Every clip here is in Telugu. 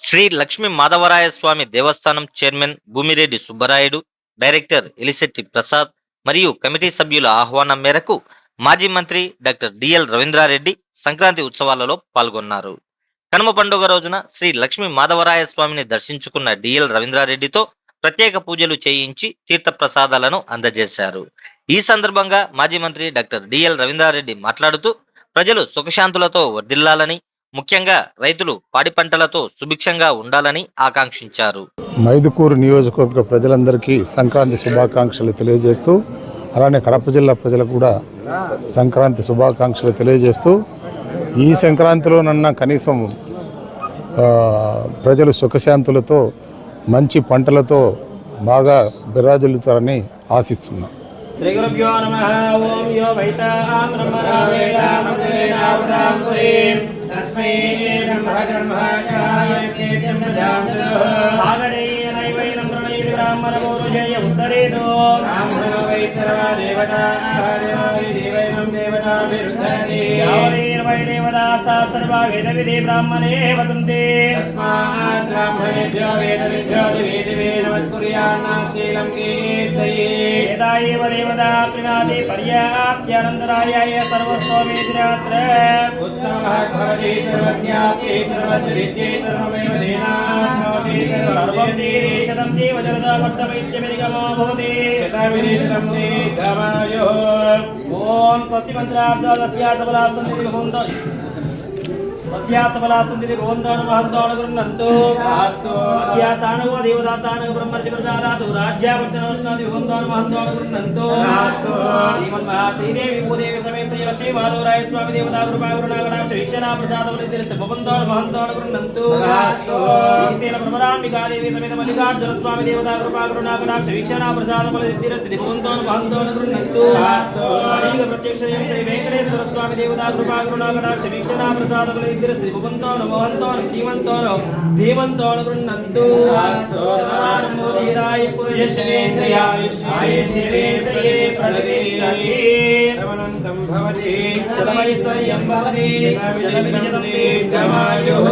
శ్రీ లక్ష్మీ మాధవరాయ స్వామి దేవస్థానం చైర్మన్ భూమిరెడ్డి సుబ్బరాయుడు డైరెక్టర్ ఎలిశెట్టి ప్రసాద్ మరియు కమిటీ సభ్యుల ఆహ్వానం మేరకు మాజీ మంత్రి డాక్టర్ డిఎల్ రవీంద్రారెడ్డి సంక్రాంతి ఉత్సవాలలో పాల్గొన్నారు. కనుమ పండుగ రోజున శ్రీ లక్ష్మీ మాధవరాయ స్వామిని దర్శించుకున్న డిఎల్ రవీంద్రారెడ్డితో ప్రత్యేక పూజలు చేయించి తీర్థ ప్రసాదాలను అందజేశారు. ఈ సందర్భంగా మాజీ మంత్రి డాక్టర్ డిఎల్ రవీంద్రారెడ్డి మాట్లాడుతూ ప్రజలు సుఖశాంతులతో వర్ధిల్లాలని ముఖ్యంగా రైతులు పాడి పంటలతో సుభిక్షంగా ఉండాలని ఆకాంక్షించారు. మైదుకూరు నియోజకవర్గ ప్రజలందరికీ సంక్రాంతి శుభాకాంక్షలు తెలియజేస్తూ అలానే కడప జిల్లా ప్రజలకు కూడా సంక్రాంతి శుభాకాంక్షలు తెలియజేస్తూ ఈ సంక్రాంతిలోనన్నా కనీసం ప్రజలు సుఖశాంతులతో మంచి పంటలతో బాగా బిరాజులుతారని ఆశిస్తున్నాం. శ్రీగురుభ్యో నమ ఓం యో వైతాం తస్మై ఆగడేయనైవైనం ప్రణయది బ్రాహ్మణమోరుజయ ఉత్తరేదో యావైర్వై దేవదాస్తా సర్వా వేద విధి బ్రాహ్మణే వదంతే కీర్తయే ఏవ దేవదా ప్రణాది పర్యాప్త్యానందరాయాయ సర్వస్వమేతిరాత్ర సర్వం దేశదం దేవ జనదా వర్తమైత్యమిగమో భవతి ఓం స్వస్తి మంత్రార్థాస్యాతబలాత్మంది భవంతో సత్యాతబలాత్మంది భవంతో మహంతోణ గృహంతు సత్యాతానగో దేవదాతానగ బ్రహ్మర్చి ప్రజాదాతు రాజ్యావర్తనవస్నాది భవంతో మహంతోణ గృహంతు శ్రీమన్మహాశ్రీదేవి భూదేవి సమేత లక్ష్మీ మాధవరాయ స్వామి దేవతా కృపా గురునాగడాక్ష వీక్షణా ప్రసాదములు భవంతో మహంతోణ గృహంతు శ్రీశైల భ్రమరాంబికాదేవి సమేత మల్లికార్జున స్వామి దేవతా కృపా గురునాగడాక్ష వీక్షణా ప్రసాదములు భవంతో మహంతోణ గృహంతు అనేక ప్రత్యక్ష శ్రీ వెంకటేశ్వర స్వామి దేవతా కృపా గురునాగడాక్ష వీక్షణా ప్రసాదములు భవంతో మోహంతో ధీమంతో ధీమంతో గృహంతు నమోదీరాయ పురుషేంద్రియాయ ఆయుష్యేంద్రియే ప్రతిష్టతి శతమైశ్వర్యం భవతి. శతవిజయం దీర్ఘమాయుః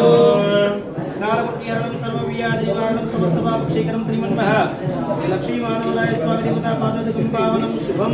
సమస్తపాపక్షేకరం శ్రీమన్మ శ్రీ లక్ష్మీమానవరాయ స్వామి దేవతా పాదం శుభం.